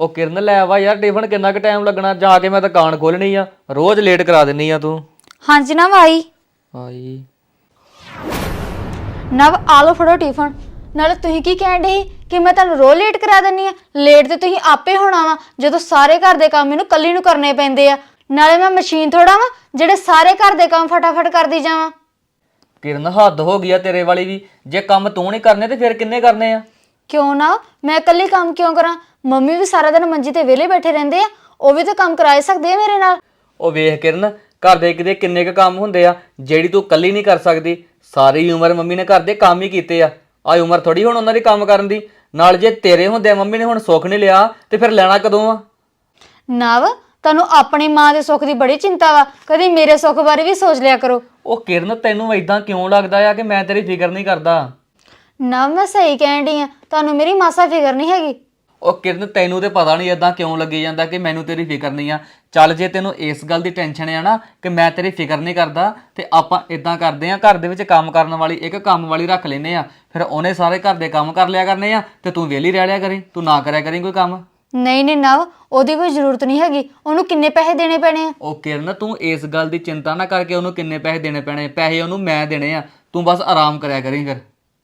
ਉਹ ਕਿਰਨ ਲੈ ਵਾ ਯਾਰ ਟਿਫਨ ਕਿੰਨਾ ਕੁ ਟਾਈਮ ਲੱਗਣਾ? ਜਾ ਕੇ ਮੈਂ ਦੁਕਾਨ ਖੋਲਣੀ ਆ। ਰੋਜ਼ ਲੇਟ ਕਰਾ ਦਿੰਨੀ ਆ ਤੂੰ। ਹਾਂਜੀ ਨਵ ਆਈ। ਆਈ। ਨਵ ਆਲੋ ਫੜੋ ਟਿਫਨ। ਨਾਲੇ ਤੁਸੀਂ ਕੀ ਕਹਿਣ ਦੇ ਕਿ ਮੈਂ ਤੁਹਾਨੂੰ ਰੋ ਲੇਟ ਕਰਾ ਦਿੰਨੀ ਆ? ਲੇਟ ਤੇ ਤੁਸੀਂ ਆਪੇ ਹੋਣਾ ਵਾ ਜਦੋਂ ਸਾਰੇ ਘਰ ਦੇ ਕੰਮ ਮੈਨੂੰ ਕੱਲੀ ਨੂੰ ਕਰਨੇ ਪੈਂਦੇ ਆ। ਨਾਲੇ ਮੈਂ ਮਸ਼ੀਨ ਥੋੜਾ ਵਾ ਜਿਹੜੇ ਸਾਰੇ ਘਰ ਦੇ ਕੰਮ ਫਟਾਫਟ ਕਰਦੀ ਜਾਵਾਂ। ਕਿਰਨ ਹੱਦ ਹੋ ਗਈ ਆ ਤੇਰੇ ਵਾਲੀ ਵੀ। ਜੇ ਕੰਮ ਤੂੰ ਨਹੀਂ ਕਰਨੇ ਤੇ ਫਿਰ ਕਿੰਨੇ ਕਰਨੇ ਆ? ਕਿਉਂ ਨਾ? ਮੈਂ ਇਕੱਲੀ ਕੰਮ ਕਿਉਂ ਕਰਾਂ? ਮੰਮੀ ਵੀ ਸਾਰਾ ਦਿਨ ਮੰਜੀ ਤੇ ਵਿਹਲੇ ਬੈਠੇ ਰਹਿੰਦੇ ਆ ਉਹ ਵੀ ਤਾਂ ਕੰਮ ਕਰਾਏ ਸਕਦੇ ਆ ਮੇਰੇ ਨਾਲ। ਉਹ ਵੇਖ ਕਿਰਨ ਘਰ ਦੇ ਕਿਤੇ ਕਿੰਨੇ ਕੁ ਕੰਮ ਹੁੰਦੇ ਆ ਜਿਹੜੀ ਤੂੰ ਕੱਲੀ ਨਹੀਂ ਕਰ ਸਕਦੀ ਸਾਰੀ ਉਮਰ ਮੰਮੀ ਨੇ ਘਰ ਦੇ ਕੰਮ ਹੀ ਕੀਤੇ ਆ। ਆ ਉਮਰ ਥੋੜੀ ਹੁਣ ਉਹਨਾਂ ਦੀ ਕੰਮ ਕਰਨ ਦੀ ਨਾਲ ਜੇ ਤੇਰੇ ਹੁੰਦੇ ਮੰਮੀ ਨੇ ਹੁਣ ਸੁੱਖ ਨਹੀਂ ਲਿਆ ਤੇ ਫਿਰ ਲੈਣਾ ਕਦੋਂ ਆ? ਨਵ ਤੁਹਾਨੂੰ ਆਪਣੀ ਮਾਂ ਦੇ ਸੁੱਖ ਦੀ ਬੜੀ ਚਿੰਤਾ ਵਾ ਕਦੀ ਮੇਰੇ ਸੁੱਖ ਬਾਰੇ ਵੀ ਸੋਚ ਲਿਆ ਕਰੋ। ਉਹ ਕਿਰਨ ਤੈਨੂੰ ਇਦਾਂ ਕਿਉਂ ਲੱਗਦਾ ਆ ਕਿ ਮੈਂ ਤੇਰੀ ਫਿਕਰ ਨਹੀਂ ਕਰਦਾ? ਨਵ ਮੈਂ ਸਹੀ ਕਹਿਣ ਡਈ ਆ ਤੁਹਾਨੂੰ ਮੇਰੀ ਮਾਸਾ ਫਿਕਰ ਨਹੀਂ ਹੈਗੀ? ਉਹ ਕਿਰਨ ਤੈਨੂੰ ਤੇ ਪਤਾ ਨਹੀਂ ਇਦਾਂ ਕਿਉਂ ਲੱਗੀ ਜਾਂਦਾ ਕਿ ਮੈਨੂੰ ਤੇਰੀ ਫਿਕਰ ਨਹੀਂ ਆ। ਚੱਲ ਜੇ ਤੈਨੂੰ ਇਸ ਗੱਲ ਦੀ ਟੈਨਸ਼ਨ ਆ ਨਾ ਕਿ ਮੈਂ ਤੇਰੀ ਫਿਕਰ ਨਹੀਂ ਕਰਦਾ ਤੇ ਆਪਾਂ ਇਦਾਂ ਕਰਦੇ ਆ ਘਰ ਦੇ ਵਿੱਚ ਕੰਮ ਕਰਨ ਵਾਲੀ ਇੱਕ ਕੰਮ ਵਾਲੀ ਰੱਖ ਲੈਨੇ ਆ। ਫਿਰ ਉਹਨੇ ਸਾਰੇ ਘਰ ਦੇ ਕੰਮ ਕਰ ਲਿਆ ਕਰਨੇ ਆ ਤੇ ਤੂੰ ਵਿਹਲੀ ਰਹਿ ਲਿਆ ਕਰੀ ਤੂੰ ਨਾ ਕਰਿਆ ਕਰੀ ਕੋਈ ਕੰਮ? ਨਹੀਂ ਨਹੀਂ ਨਵ ਉਹਦੀ ਕੋਈ ਜ਼ਰੂਰਤ ਨਹੀਂ ਹੈਗੀ। ਉਹਨੂੰ ਕਿੰਨੇ ਪੈਸੇ ਦੇਣੇ ਪੈਣੇ ਆ? ਉਹ ਕਿਰਨ ਤੂੰ ਇਸ ਗੱਲ ਦੀ ਚਿੰਤਾ ਨਾ ਕਰਕੇ ਉਹਨੂੰ ਕਿੰਨੇ ਪੈਸੇ ਦੇਣੇ ਪੈਣੇ ਪੈਸੇ ਉਹਨੂੰ ਮੈਂ ਦੇਣੇ ਆ। ਤੂੰ ਬਸ ਆਰਾਮ ਕਰਿਆ ਕਰੀ ਫਿਰ।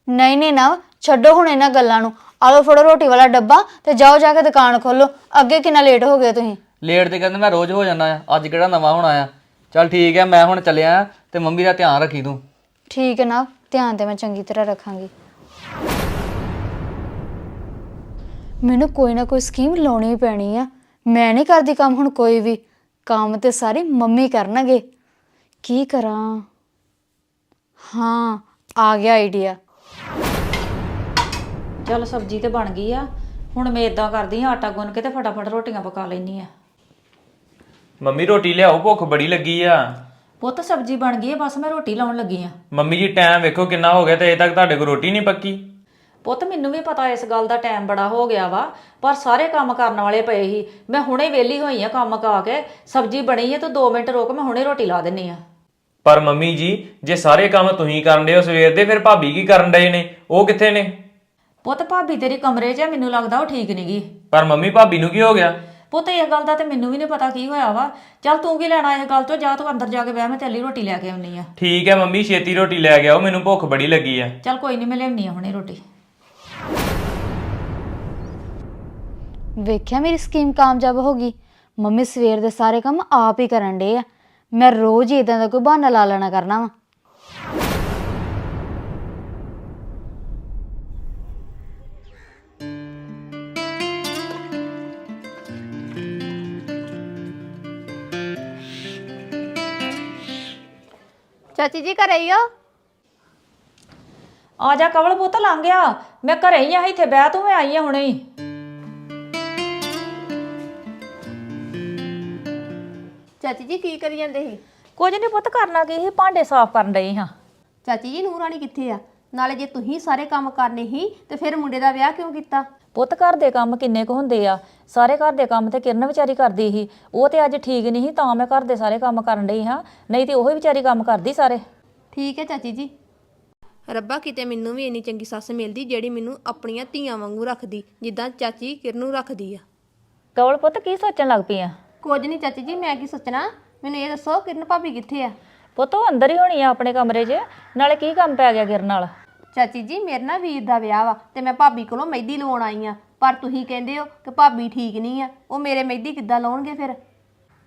ਨਹੀਂ ਨਹੀਂ ਨਵ ਛੱਡੋ ਹੁਣ ਇਹਨਾਂ ਗੱਲਾਂ ਨੂੰ। ਆਲੋ ਫੜੋ ਰੋਟੀ ਵਾਲਾ ਡੱਬਾ ਤੇ ਜਾਓ ਜਾ ਕੇ ਦੁਕਾਨ ਖੋਲੋ। ਅੱਗੇ ਕਿੰਨਾ ਲੇਟ ਹੋ ਗਏ ਤੁਸੀਂ? ਲੇਟ ਤੇ ਕਹਿੰਦੇ ਮੈਂ ਰੋਜ਼ ਹੋ ਜਾਂਦਾ ਆ। ਅੱਜ ਕਿਹੜਾ ਨਵਾਂ ਹੋਣਾ ਆ? ਚੱਲ ਠੀਕ ਹੈ ਮੈਂ ਹੁਣ ਚੱਲਿਆ ਆਂ ਤੇ ਮੰਮੀ ਦਾ ਧਿਆਨ ਰੱਖੀ ਤੂੰ। ਠੀਕ ਹੈ ਨਵ ਧਿਆਨ ਤੇ ਮੈਂ ਚੰਗੀ ਤਰ੍ਹਾਂ ਰੱਖਾਂਗੀ। ਮੈਨੂੰ ਕੋਈ ਨਾ ਕੋਈ ਸਕੀਮ ਲਾਉਣੀ ਪੈਣੀ ਆ। ਮੈਂ ਨਹੀਂ ਕਰਦੀ ਕੰਮ ਹੁਣ ਕੋਈ ਵੀ। ਕੰਮ ਤੇ ਸਾਰੇ ਮੰਮੀ ਕਰਨਗੇ। ਕੀ ਕਰਾਂ? ਹਾਂ ਆ ਗਿਆ ਆਈਡੀਆ ਚੱਲ ਸਬਜ਼ੀ ਤੇ ਬਣ ਗਈ ਆ। ਹੁਣ ਮੈਂ ਇਦਾਂ ਕਰਦੀ ਆ ਆਟਾ ਗੁੰਨ ਕੇ ਤੇ ਫਟਾਫਟ ਰੋਟੀਆਂ ਪਕਾ ਲੈਣੀ ਆ। ਮੰਮੀ ਰੋਟੀ ਲਿਆਓ ਭੁੱਖ ਬੜੀ ਲੱਗੀ ਆ। ਪੁੱਤ ਸਬਜ਼ੀ ਬਣ ਗਈ ਆ ਬਸ ਮੈਂ ਰੋਟੀ ਲਾਉਣ ਲੱਗੀ ਆ। ਮੰਮੀ ਜੀ ਟਾਈਮ ਵੇਖੋ ਕਿੰਨਾ ਹੋ ਗਿਆ ਤੇ ਅਜੇ ਤੱਕ ਤੁਹਾਡੇ ਕੋਲ ਰੋਟੀ ਨਹੀਂ ਪੱਕੀ। ਪੁੱਤ ਮੈਨੂੰ ਵੀ ਪਤਾ ਇਸ ਗੱਲ ਦਾ ਟਾਈਮ ਬੜਾ ਹੋ ਗਿਆ ਵਾ ਪਰ ਸਾਰੇ ਕੰਮ ਕਰਨ ਵਾਲੇ ਪਏ ਸੀ। ਮੈਂ ਹੁਣੇ ਵਿਹਲੀ ਹੋਈ ਆ ਕੰਮ ਕਾ ਕੇ ਸਬਜ਼ੀ ਬਣੀ ਆ ਤੂੰ 2 ਮਿੰਟ ਰੁਕ ਮੈਂ ਹੁਣੇ ਰੋਟੀ ਲਾ ਦਿੰਨੀ ਆ। ਪਰ ਮੰਮੀ ਜੀ ਜੇ ਸਾਰੇ ਕੰਮ ਤੁਸੀਂ ਕਰਨ ਡਏ ਹੋ ਸਵੇਰ ਦੇ ਫਿਰ ਭਾਬੀ ਕੀ ਕਰਨ ਡਏ ਨੇ? ਉਹ ਕਿੱਥੇ ਨੇ? ਪੁੱਤ ਭਾਬੀ ਤੇਰੀ ਕਮਰੇ 'ਚ ਆ ਮੈਨੂੰ ਲੱਗਦਾ ਉਹ ਠੀਕ ਨੀ ਗੀ ਪਰ ਮੰਮੀ ਭਾਬੀ ਨੂੰ ਕੀ ਹੋ ਗਿਆ? ਪੁੱਤ ਇਹ ਗੱਲ ਦਾ ਤੇ ਮੈਨੂੰ ਵੀ ਨਹੀਂ ਪਤਾ ਕੀ ਹੋਇਆ ਵਾ। ਚੱਲ ਤੂੰ ਕੀ ਲੈਣਾ ਇਹ ਗੱਲ ਤੋਂ? ਜਾ ਤੂੰ ਅੰਦਰ ਜਾ ਕੇ ਬਹਿ ਮੈਂ ਤੇਲੀ ਰੋਟੀ ਲੈ ਕੇ ਆਉਣੀ ਆ। ਠੀਕ ਹੈ ਮੰਮੀ ਛੇਤੀ ਰੋਟੀ ਲੈ ਕੇ ਆਓ ਮੈਨੂੰ ਭੁੱਖ ਬੜੀ ਲੱਗੀ ਆ। ਚੱਲ ਕੋਈ ਨਹੀਂ ਮੈਂ ਲਿਆਉਣੀ ਆ ਹੁਣੇ ਰੋਟੀ। ਵੇਖਿਆ ਮੇਰੀ ਸਕੀਮ ਕਾਮਯਾਬ ਹੋ ਗਈ? ਮੰਮੀ ਸਵੇਰ ਦੇ ਸਾਰੇ ਕੰਮ ਆਪ ਹੀ ਕਰਨ ਡੇ ਆ। ਮੈਂ ਰੋਜ਼ ਹੀ ਇਦਾਂ ਦਾ ਕੋਈ ਬਹਾਨਾ ਲਾ ਲੈਣਾ ਕਰਨਾ ਵਾ। ਚਾਚੀ ਜੀ ਘਰੇ ਹੀ ਹੋ? ਆ ਜਾ ਕਵਲ ਪੁੱਤ ਲੰਘ ਗਿਆ ਮੈਂ ਘਰੇ ਹੀ ਆ ਇੱਥੇ ਬਹਿ ਤੂੰ ਮੈਂ ਆਈ ਆ ਹੁਣੇ ਹੀ। ਚਾਚੀ ਜੀ ਕੀ ਕਰੀ ਜਾਂਦੇ ਸੀ? ਕੁਝ ਨਹੀਂ ਪੁੱਤ ਕਰਨਾ ਕੀ ਸੀ? ਭਾਂਡੇ ਸਾਫ਼ ਕਰਨ ਡਈ ਹਾਂ। ਚਾਚੀ ਜੀ ਨੂਰਾਨੀ ਕਿੱਥੇ ਆ? ਨਾਲੇ ਜੇ ਤੁਸੀਂ ਸਾਰੇ ਕੰਮ ਕਰਨੇ ਸੀ ਤੇ ਫਿਰ ਮੁੰਡੇ ਦਾ ਵਿਆਹ ਕਿਉਂ ਕੀਤਾ? ਪੁੱਤ ਘਰ ਦੇ ਕੰਮ ਕਿੰਨੇ ਕੁ ਹੁੰਦੇ ਆ? ਸਾਰੇ ਘਰ ਦੇ ਕੰਮ ਤੇ ਕਿਰਨ ਵਿਚਾਰੀ ਕਰਦੀ ਸੀ। ਉਹ ਤੇ ਅੱਜ ਠੀਕ ਨਹੀਂ ਸੀ ਤਾਂ ਮੈਂ ਘਰ ਦੇ ਸਾਰੇ ਕੰਮ ਕਰਨ ਡਈ ਹਾਂ। ਨਹੀਂ ਤੇ ਉਹ ਹੀ ਵਿਚਾਰੀ ਕੰਮ ਕਰਦੀ ਸਾਰੇ। ਠੀਕ ਹੈ ਚਾਚੀ ਜੀ। ਰੱਬਾ ਕਿਤੇ ਮੈਨੂੰ ਵੀ ਇੰਨੀ ਚੰਗੀ ਸੱਸ ਮਿਲਦੀ ਜਿਹੜੀ ਮੈਨੂੰ ਆਪਣੀਆਂ ਧੀਆਂ ਵਾਂਗੂ ਰੱਖਦੀ ਜਿੱਦਾਂ ਚਾਚੀ ਕਿਰਨ ਨੂੰ ਰੱਖਦੀ ਆ। ਕਵਲ ਪੁੱਤ ਕੀ ਸੋਚਣ ਲੱਗ ਪਈ ਆ? ਕੁਝ ਨਹੀਂ ਚਾਚੀ ਜੀ ਮੈਂ ਕੀ ਸੋਚਣਾ? ਮੈਨੂੰ ਇਹ ਦੱਸੋ ਕਿਰਨ ਭਾਬੀ ਕਿੱਥੇ ਆ? ਪੁੱਤ ਉਹ ਅੰਦਰ ਹੀ ਹੋਣੀ ਆ ਆਪਣੇ ਕਮਰੇ 'ਚ। ਨਾਲੇ ਕੀ ਕੰਮ ਪੈ ਗਿਆ ਕਿਰਨ ਨਾਲ ਚਾਚੀ ਜੀ ਮੇਰੇ ਨਾਲ ਵੀਰ ਦਾ ਵਿਆਹ ਵਾ ਤੇ ਮੈਂ ਭਾਬੀ ਕੋਲੋਂ ਮਹਿੰਦੀ ਲਵਾਉਣ ਆਈ ਆ। ਪਰ ਤੁਸੀਂ ਕਹਿੰਦੇ ਹੋ ਕਿ ਭਾਬੀ ਠੀਕ ਨਹੀਂ ਆ। ਉਹ ਮੇਰੇ ਮਹਿੰਦੀ ਕਿੱਦਾਂ ਲਾਉਣਗੇ ਫਿਰ?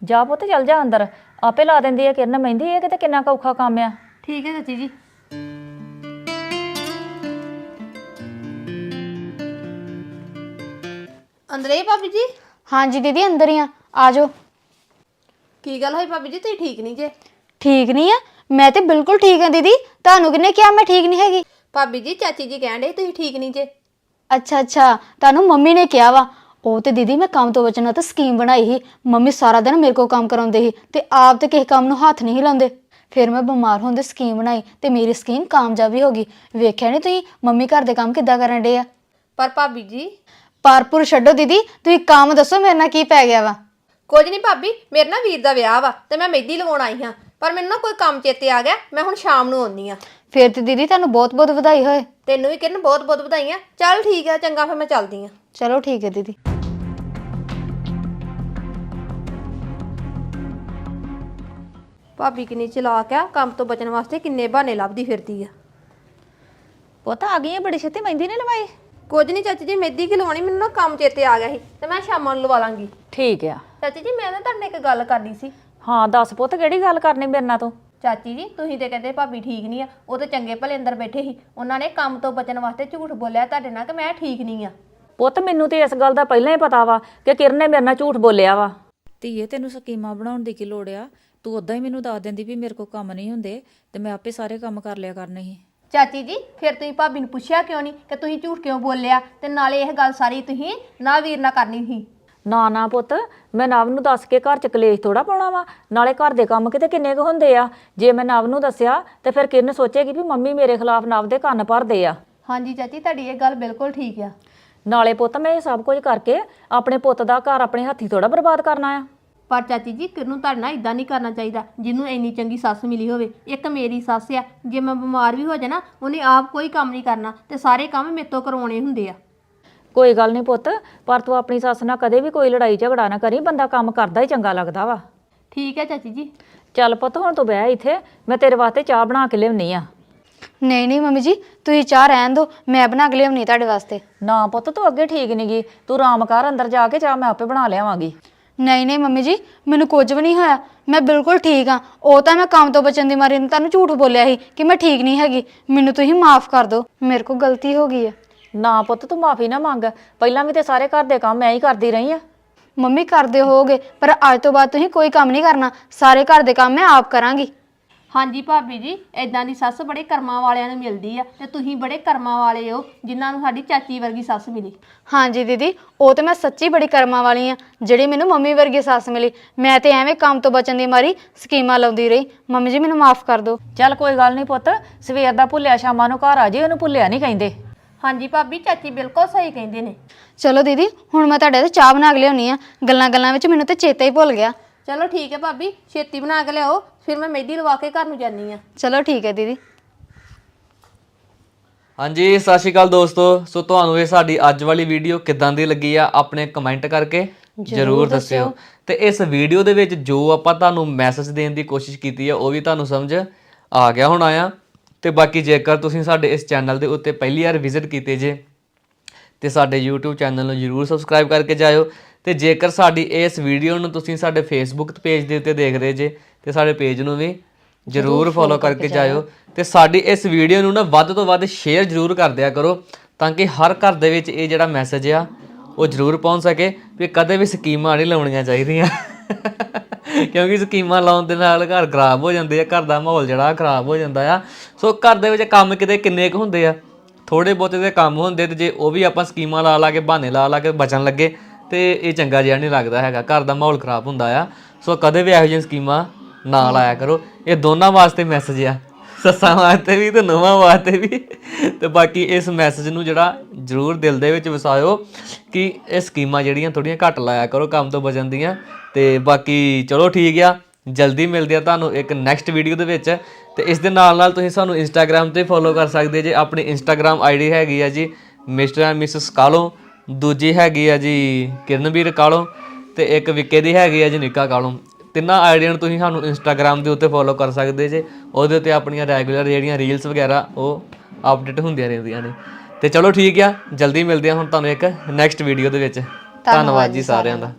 ਜਾ ਪੁੱਤ ਚੱਲ ਜਾ ਅੰਦਰ। ਆਪੇ ਲਾ ਦਿੰਦੀ ਆ ਕਿਰਨ। ਮਹਿੰਦੀ ਇਹ ਕਿਤੇ ਕਿੰਨਾ ਕੁ ਔਖਾ ਕੰਮ ਆ। ਠੀਕ ਹੈ ਚਾਚੀ ਜੀ। ਅੰਦਰੇ ਹੀ ਭਾਬੀ ਜੀ? ਹਾਂਜੀ ਦੀਦੀ ਅੰਦਰ ਹੀ ਆ। ਆ ਜਾਓ। ਕੀ ਗੱਲ ਹੋਈ ਭਾਬੀ ਜੀ? ਤੁਸੀਂ ਠੀਕ ਨਹੀਂ ਜੇ? ਠੀਕ ਨਹੀਂ ਆ? ਮੈਂ ਤੇ ਬਿਲਕੁਲ ਠੀਕ ਆ ਦੀਦੀ। ਤੁਹਾਨੂੰ ਕਿਹਨੇ ਕਿਹਾ ਮੈਂ ਠੀਕ ਨਹੀਂ ਹੈਗੀ? ਭਾਬੀ ਜੀ ਚਾਚੀ ਜੀ ਕਹਿਣ ਡੇ ਤੁਸੀਂ ਠੀਕ ਨਹੀਂ ਜੇ। ਅੱਛਾ ਅੱਛਾ। ਤੁਹਾਨੂੰ ਮੰਮੀ ਨੇ ਕਿਹਾ ਵਾ। ਉਹ ਤੇ ਦੀਦੀ ਮੈਂ ਕੰਮ ਤੋਂ ਬਚਣ ਤਾਂ ਸਕੀਮ ਬਣਾਈ ਸੀ। ਮੰਮੀ ਸਾਰਾ ਦਿਨ ਮੇਰੇ ਕੋਲ ਕੰਮ ਕਰਾਉਂਦੇ ਸੀ ਤੇ ਆਪ ਤੇ ਕਿਸੇ ਕੰਮ ਨੂੰ ਹੱਥ ਨਹੀਂ ਲਾਉਂਦੇ। ਫਿਰ ਮੈਂ ਬਿਮਾਰ ਹੋਣ ਦੀ ਸਕੀਮ ਬਣਾਈ ਤੇ ਮੇਰੀ ਸਕੀਮ ਕਾਮਯਾਬ ਹੋ ਗਈ। ਵੇਖਿਆ ਨਹੀਂ ਤੁਸੀਂ ਮੰਮੀ ਘਰ ਦੇ ਕੰਮ ਕਿੱਦਾਂ ਕਰਨ ਡੇ ਆ? ਪਰ ਭਾਬੀ ਜੀ। ਪਾਰਪੁਰ ਛੱਡੋ ਦੀਦੀ। ਤੁਸੀਂ ਕੰਮ ਦੱਸੋ ਮੇਰੇ ਨਾਲ ਕੀ ਪੈ ਗਿਆ ਵਾ। ਕੁਝ ਨਹੀਂ ਭਾਬੀ ਮੇਰੇ ਨਾਲ ਵੀਰ ਦਾ ਵਿਆਹ ਵਾ ਤੇ ਮੈਂ ਮਹਿੰਦੀ ਲਵਾਉਣ ਆਈ ਹਾਂ। ਪਰ ਮੈਨੂੰ ਨਾ ਕੋਈ ਕੰਮ ਚੇਤੇ ਆ ਗਿਆ ਮੈਂ ਹੁਣ ਸ਼ਾਮ ਨੂੰ ਆਉਣੀ ਆ ਫਿਰ ਤੇ ਦੀਦੀ ਤੁਹਾਨੂੰ ਬਹੁਤ-ਬਹੁਤ ਵਧਾਈ ਹੋਏ। ਤੈਨੂੰ ਵੀ ਕਿਰਨ ਬਹੁਤ-ਬਹੁਤ ਆ ਚਲ ਠੀਕ ਆ ਚੰਗਾ ਫਿਰ ਮੈਂ ਚੱਲਦੀ ਆ ਚਲੋ ਠੀਕ ਹੈ ਦੀਦੀ। ਭਾਬੀ ਕਿੰਨੀ ਚਲਾਕ ਆ ਕੰਮ ਤੋਂ ਬਚਣ ਵਾਸਤੇ ਕਿੰਨੇ ਬਹਾਨੇ ਲੱਭਦੀ ਫਿਰਦੀ ਆ। ਪੁੱਤ ਆ ਗਈ ਆ ਬੜੀ ਛੇਤੀ ਮਹਿੰਦੀ ਨੇ ਲਵਾਈ। ਕੁਝ ਨਹੀਂ ਚਾਚੀ ਜੀ ਮਹਿੰਦੀ ਕਿ ਲਵਾਉਣੀ ਮੈਨੂੰ ਨਾ ਕੰਮ ਚੇਤੇ ਆ ਗਿਆ ਸੀ ਤੇ ਮੈਂ ਸ਼ਾਮਾਂ ਨੂੰ ਲਵਾ ਲਾਂਗੀ। ਠੀਕ ਆ। ਚਾਚੀ ਜੀ ਮੈਂ ਨਾ ਤੁਹਾਡੇ ਨਾਲ ਇੱਕ ਗੱਲ ਕਰਨੀ ਸੀ। ਹਾਂ ਦੱਸ ਪੁੱਤ ਕਿਹੜੀ ਗੱਲ ਕਰਨੀ ਮੇਰੇ ਨਾਲ ਤੂੰ? ਚਾਚੀ ਜੀ ਤੁਸੀਂ ਤੇ ਕਹਿੰਦੇ ਭਾਬੀ ਠੀਕ ਨਹੀਂ ਆ ਉਹ ਤੇ ਚੰਗੇ ਭਲੇ ਅੰਦਰ ਬੈਠੇ ਸੀ। ਉਹਨਾਂ ਨੇ ਕੰਮ ਤੋਂ ਬਚਣ ਵਾਸਤੇ ਝੂਠ ਬੋਲਿਆ ਤੁਹਾਡੇ ਨਾਲ ਕਿ ਮੈਂ ਠੀਕ ਨਹੀਂ ਆ। ਪੁੱਤ ਮੈਨੂੰ ਤੇ ਇਸ ਗੱਲ ਦਾ ਪਹਿਲਾਂ ਹੀ ਪਤਾ ਵਾ ਕਿ ਕਿਰਨ ਨੇ ਮੇਰੇ ਨਾਲ ਝੂਠ ਬੋਲਿਆ ਵਾ। ਧੀਏ ਤੈਨੂੰ ਸਕੀਮਾਂ ਬਣਾਉਣ ਦੀ ਕੀ ਲੋੜ ਆ? ਤੂੰ ਉਦਾਂ ਹੀ ਮੈਨੂੰ ਦੱਸ ਦਿੰਦੀ ਵੀ ਮੇਰੇ ਕੋਲ ਕੰਮ ਨਹੀਂ ਹੁੰਦੇ ਤੇ ਮੈਂ ਆਪੇ ਸਾਰੇ ਕੰਮ ਕਰ ਲਿਆ ਕਰਨੇ ਸੀ। ਚਾਚੀ ਜੀ ਫਿਰ ਤੁਸੀਂ ਭਾਬੀ ਨੂੰ ਪੁੱਛਿਆ ਕਿਉਂ ਨਹੀਂ ਕਿ ਤੁਸੀਂ ਝੂਠ ਕਿਉਂ ਬੋਲਿਆ ਤੇ ਨਾਲੇ ਇਹ ਗੱਲ ਸਾਰੀ ਤੁਸੀਂ ਨਾ ਵੀਰ ਨਾਲ ਕਰਨੀ ਸੀ। ਨਾ ਨਾ ਪੁੱਤ ਮੈਂ ਨਵ ਨੂੰ ਦੱਸ ਕੇ ਘਰ ਚ ਕਲੇਸ਼ ਥੋੜਾ ਪਾਉਣਾ ਵਾ। ਨਾਲੇ ਘਰ ਦੇ ਕੰਮ ਕਿਤੇ ਕਿੰਨੇ ਕੁ ਹੁੰਦੇ ਆ। ਜੇ ਮੈਂ ਨਵ ਨੂੰ ਦੱਸਿਆ ਤੇ ਫਿਰ ਕਿਰਨ ਸੋਚੇਗੀ ਵੀ ਮੰਮੀ ਮੇਰੇ ਖਿਲਾਫ ਨਵ ਦੇ ਕੰਨ ਭਰਦੇ ਆ। ਹਾਂਜੀ ਚਾਚੀ ਤੁਹਾਡੀ ਇਹ ਗੱਲ ਬਿਲਕੁਲ ਠੀਕ ਆ। ਨਾਲੇ ਪੁੱਤ ਮੈਂ ਇਹ ਸਭ ਕੁਝ ਕਰਕੇ ਆਪਣੇ ਪੁੱਤ ਦਾ ਘਰ ਆਪਣੇ ਹੱਥੀ ਥੋੜਾ ਬਰਬਾਦ ਕਰਨਾ ਆ। ਪਰ ਚਾਚੀ ਜੀ ਕਿਰਨੂੰ ਤੁਹਾਡੇ ਨਾਲ ਇਦਾਂ ਨਹੀਂ ਕਰਨਾ ਚਾਹੀਦਾ ਜਿਹਨੂੰ ਇੰਨੀ ਚੰਗੀ ਸੱਸ ਮਿਲੀ ਹੋਵੇ। ਇੱਕ ਮੇਰੀ ਸੱਸ ਆ ਜੇ ਮੈਂ ਬਿਮਾਰ ਵੀ ਹੋ ਜਾਣਾ ਉਹਨੇ ਆਪ ਕੋਈ ਕੰਮ ਨਹੀਂ ਕਰਨਾ ਤੇ ਸਾਰੇ ਕੰਮ ਮੇਰੇ ਤੋਂ ਕਰਵਾਉਣੇ ਹੁੰਦੇ ਆ। ਕੋਈ ਗੱਲ ਨਹੀਂ ਪੁੱਤ ਪਰ ਤੂੰ ਆਪਣੀ ਸੱਸ ਨਾਲ ਕਦੇ ਵੀ ਕੋਈ ਲੜਾਈ ਝਗੜਾ ਨਾ ਕਰੀ ਬੰਦਾ ਕੰਮ ਕਰਦਾ ਹੀ ਚੰਗਾ ਲੱਗਦਾ ਵਾ। ਠੀਕ ਹੈ ਚਾਚੀ ਜੀ। ਚੱਲ ਪੁੱਤ ਹੁਣ ਤੂੰ ਬਹਿ ਇੱਥੇ ਮੈਂ ਤੇਰੇ ਵਾਸਤੇ ਚਾਹ ਬਣਾ ਕੇ ਲਿਆਉਣੀ ਆ। ਨਹੀਂ ਨਹੀਂ ਮੰਮੀ ਜੀ ਤੁਸੀਂ ਚਾਹ ਰਹਿਣ ਦਿਓ ਮੈਂ ਬਣਾ ਕੇ ਲਿਆਉਣੀ ਤੁਹਾਡੇ ਵਾਸਤੇ। ਨਾ ਪੁੱਤ ਤੂੰ ਅੱਗੇ ਠੀਕ ਨੀ ਗੀ ਤੂੰ ਆਰਾਮ ਕਰ ਅੰਦਰ ਜਾ ਕੇ ਚਾਹ ਮੈਂ ਆਪੇ ਬਣਾ ਲਿਆਵਾਂਗੀ। ਨਹੀਂ ਨਹੀਂ ਮੰਮੀ ਜੀ ਮੈਨੂੰ ਕੁਝ ਵੀ ਨਹੀਂ ਹੋਇਆ ਮੈਂ ਬਿਲਕੁਲ ਠੀਕ ਹਾਂ ਉਹ ਤਾਂ ਮੈਂ ਕੰਮ ਤੋਂ ਬਚਣ ਦੀ ਮਾਰੀ ਨੇ ਤੁਹਾਨੂੰ ਝੂਠ ਬੋਲਿਆ ਸੀ ਕਿ ਮੈਂ ਠੀਕ ਨਹੀਂ ਹੈਗੀ ਮੈਨੂੰ ਤੁਸੀਂ ਮਾਫ ਕਰ ਦਿਓ ਮੇਰੇ ਕੋਲ ਗਲਤੀ ਹੋ ਗਈ ਹੈ ਨਾ ਪੁੱਤ ਤੂੰ ਮਾਫੀ ਨਾ ਮੰਗ। ਪਹਿਲਾਂ ਵੀ ਤੇ ਸਾਰੇ ਘਰ ਦੇ ਕੰਮ ਮੈਂ ਹੀ ਕਰਦੀ ਰਹੀ ਆ। ਮੰਮੀ ਕਰਦੇ ਹੋਗੇ ਪਰ ਅੱਜ ਤੋਂ ਬਾਅਦ ਤੁਸੀਂ ਕੋਈ ਕੰਮ ਨਹੀਂ ਕਰਨਾ। ਸਾਰੇ ਘਰ ਦੇ ਕੰਮ ਮੈਂ ਆਪ ਕਰਾਂਗੀ। ਹਾਂਜੀ ਭਾਬੀ ਜੀ ਐਦਾਂ ਦੀ ਸੱਸ ਬੜੇ ਕਰਮਾਂ ਵਾਲਿਆਂ ਨੂੰ ਮਿਲਦੀ ਆ ਤੇ ਤੁਸੀਂ ਬੜੇ ਕਰਮਾਂ ਵਾਲੇ ਹੋ ਜਿਨ੍ਹਾਂ ਨੂੰ ਸਾਡੀ ਚਾਚੀ ਵਰਗੀ ਸੱਸ ਮਿਲੀ। ਹਾਂਜੀ ਦੀਦੀ ਉਹ ਤੇ ਮੈਂ ਸੱਚੀ ਬੜੀ ਕਰਮਾਂ ਵਾਲੀ ਆ ਜਿਹੜੀ ਮੈਨੂੰ ਮੰਮੀ ਵਰਗੀ ਸੱਸ ਮਿਲੀ। ਮੈਂ ਤੇ ਐਵੇਂ ਕੰਮ ਤੋਂ ਬਚਣ ਦੀ ਮਾਰੀ ਸਕੀਮਾਂ ਲਾਉਂਦੀ ਰਹੀ। ਮੰਮੀ ਜੀ ਮੈਨੂੰ ਮਾਫ ਕਰ ਦਿਓ। ਚੱਲ ਕੋਈ ਗੱਲ ਨਹੀਂ ਪੁੱਤ ਸਵੇਰ ਦਾ ਭੁੱਲਿਆ ਸ਼ਾਮਾਂ ਨੂੰ ਘਰ ਆ ਜੇ ਉਹਨੂੰ ਭੁੱਲਿਆ ਨਹੀਂ ਕਹਿੰਦੇ। ਹਾਂਜੀ ਭਾਬੀ ਚਾਚੀ ਬਿਲਕੁਲ ਸਹੀ ਕਹਿੰਦੇ ਨੇ। ਚਲੋ ਦੀਦੀ ਹੁਣ ਮੈਂ ਤੁਹਾਡੇ ਤੇ ਚਾਹ ਬਣਾ ਕੇ ਲਿਆਉਣੀ ਆ। ਗੱਲਾਂ ਗੱਲਾਂ ਵਿੱਚ ਮੈਨੂੰ ਤੇ ਚੇਤਾ ਹੀ ਭੁੱਲ ਗਿਆ। ਚਲੋ ਠੀਕ ਹੈ ਭਾਬੀ ਛੇਤੀ ਬਣਾ ਕੇ ਲਿਆਓ ਫਿਰ ਮੈਂ ਮਹਿੰਦੀ ਲਵਾ ਕੇ ਘਰ ਨੂੰ ਜਾਨੀ ਆ ਚਲੋ ਠੀਕ ਹੈ ਦੀਦੀ। ਹਾਂਜੀ ਸਤਿ ਸ਼੍ਰੀ ਅਕਾਲ ਦੋਸਤੋ। ਸੋ ਤੁਹਾਨੂੰ ਇਹ ਸਾਡੀ ਅੱਜ ਵਾਲੀ ਵੀਡੀਓ ਕਿਦਾਂ ਦੀ ਲੱਗੀ ਆ ਆਪਣੇ ਕਮੈਂਟ ਕਰਕੇ ਜਰੂਰ ਦੱਸਿਓ। ਤੇ ਇਸ ਵੀਡੀਓ ਦੇ ਵਿੱਚ ਜੋ ਆਪਾਂ ਤੁਹਾਨੂੰ ਮੈਸੇਜ ਦੇਣ ਦੀ ਕੋਸ਼ਿਸ਼ ਕੀਤੀ ਆ ਉਹ ਵੀ ਤੁਹਾਨੂੰ ਸਮਝ ਆ ਗਿਆ ਹੋਣਾ ਆ। ਤੇ ਬਾਕੀ ਜੇਕਰ ਤੁਸੀਂ ਸਾਡੇ ਇਸ ਚੈਨਲ ਦੇ ਉੱਤੇ ਪਹਿਲੀ ਵਾਰ ਵਿਜ਼ਿਟ ਕੀਤੇ ਜੇ ਤੇ ਸਾਡੇ YouTube ਚੈਨਲ ਨੂੰ ਜਰੂਰ ਸਬਸਕ੍ਰਾਈਬ ਕਰਕੇ ਜਾਇਓ। ਤੇ ਜੇਕਰ ਸਾਡੀ ਇਸ ਵੀਡੀਓ ਨੂੰ ਤੁਸੀਂ ਸਾਡੇ Facebook ਪੇਜ ਦੇ ਉੱਤੇ ਦੇਖ ਰਹੇ ਜੇ ਤੇ ਸਾਡੇ ਪੇਜ ਨੂੰ ਵੀ ਜਰੂਰ ਫੋਲੋ ਕਰਕੇ ਜਾਇਓ। ਤੇ ਸਾਡੀ ਇਸ ਵੀਡੀਓ ਨੂੰ ਨਾ ਵੱਧ ਤੋਂ ਵੱਧ ਸ਼ੇਅਰ ਜਰੂਰ ਕਰ ਦਿਆ ਕਰੋ ਤਾਂ ਕਿ ਹਰ ਘਰ ਦੇ ਵਿੱਚ ਇਹ ਜਿਹੜਾ ਮੈਸੇਜ ਆ ਉਹ ਜਰੂਰ ਪਹੁੰਚ ਸਕੇ ਵੀ ਕਦੇ ਵੀ ਸਕੀਮਾਂ ਨਹੀਂ ਲਾਉਣੀਆਂ ਚਾਹੀਦੀਆਂ। ਕਿਉਂਕਿ ਸਕੀਮਾਂ ਲਾਉਣ ਦੇ ਨਾਲ ਘਰ ਖਰਾਬ ਹੋ ਜਾਂਦੇ ਆ, ਘਰ ਦਾ ਮਾਹੌਲ ਜਿਹੜਾ ਖਰਾਬ ਹੋ ਜਾਂਦਾ ਆ। ਸੋ ਘਰ ਦੇ ਵਿੱਚ ਕੰਮ ਕਿਤੇ ਕਿੰਨੇ ਕੁ ਹੁੰਦੇ ਆ? ਥੋੜੇ ਬਹੁਤੇ ਦੇ ਕੰਮ ਹੁੰਦੇ ਤੇ ਜੇ ਉਹ ਵੀ ਆਪਾਂ ਸਕੀਮਾਂ ਲਾ ਲਾ ਕੇ, ਬਹਾਨੇ ਲਾ ਲਾ ਕੇ ਬਚਣ ਲੱਗੇ, ਤੇ ਇਹ ਚੰਗਾ ਜਿਹਾ ਨਹੀਂ ਲੱਗਦਾ ਹੈਗਾ। ਘਰ ਦਾ ਮਾਹੌਲ ਖਰਾਬ ਹੁੰਦਾ ਆ। ਸੋ ਕਦੇ ਵੀ ਇਹੋ ਜਿਹੀਆਂ ਸਕੀਮਾਂ ਨਾ ਲਾਇਆ ਕਰੋ। ਇਹ ਦੋਨਾਂ ਵਾਸਤੇ ਮੈਸੇਜ ਆ। ਸੱਸਾਂ ਵਾਸਤੇ ਵੀ ਤੇ ਨਵਾਂ ਵਾਸਤੇ ਵੀ। ਤੇ ਬਾਕੀ ਇਸ ਮੈਸੇਜ ਨੂੰ ਜਿਹੜਾ ਜ਼ਰੂਰ ਦਿਲ ਦੇ ਵਿੱਚ ਵਸਾਇਓ ਕਿ ਇਹ ਸਕੀਮਾਂ ਜਿਹੜੀਆਂ ਥੋੜੀਆਂ ਘੱਟ ਲਾਇਆ ਕਰੋ, ਕੰਮ ਤੋਂ ਬਚਣ ਦੀਆਂ। ਤੇ ਬਾਕੀ ਚਲੋ ਠੀਕ ਆ, ਜਲਦੀ ਮਿਲਦੇ ਆ ਤੁਹਾਨੂੰ ਇੱਕ ਨੈਕਸਟ ਵੀਡੀਓ ਦੇ ਵਿੱਚ। ਤੇ ਇਸ ਦੇ ਨਾਲ ਨਾਲ ਤੁਸੀਂ ਸਾਨੂੰ ਇੰਸਟਾਗ੍ਰam ਤੇ ਫੋਲੋ ਕਰ ਸਕਦੇ ਜੇ। ਆਪਣੀ ਇੰਸਟਾਗ੍ਰam ਆਈਡੀ ਹੈਗੀ ਆ ਜੀ, ਮਿਸਟਰ ਐਂਡ ਮਿਸਸ ਕਾਲੋ। ਦੂਜੀ ਹੈਗੀ ਆ ਜੀ ਕਿਰਨਵੀਰ ਕਾਲੋ। ਤੇ ਇੱਕ ਵਿੱਕੇ ਦੀ ਹੈਗੀ ਆ ਜੀ, ਨਿੱਕਾ ਕਾਲੋ। ਤਿੰਨਾਂ ਆਈਡੀਆਂ ਨੂੰ ਤੁਸੀਂ ਸਾਨੂੰ ਇੰਸਟਾਗ੍ਰam ਦੇ ਉੱਤੇ ਫੋਲੋ ਕਰ ਸਕਦੇ ਜੇ। ਉਹਦੇ ਉੱਤੇ ਆਪਣੀਆਂ ਰੈਗੂਲਰ ਜਿਹੜੀਆਂ ਰੀਲਸ ਵਗੈਰਾ ਉਹ ਅਪਡੇਟ ਹੁੰਦੀਆਂ ਰਹਿੰਦੀਆਂ ਨੇ। ਤੇ ਚਲੋ ਠੀਕ ਆ ਜਲਦੀ ਮਿਲਦੇ ਆ ਹੁਣ ਤੁਹਾਨੂੰ ਇੱਕ ਨੈਕਸਟ ਵੀਡੀਓ ਦੇ ਵਿੱਚ। ਧੰਨਵਾਦ ਜੀ ਸਾਰਿਆਂ ਦਾ।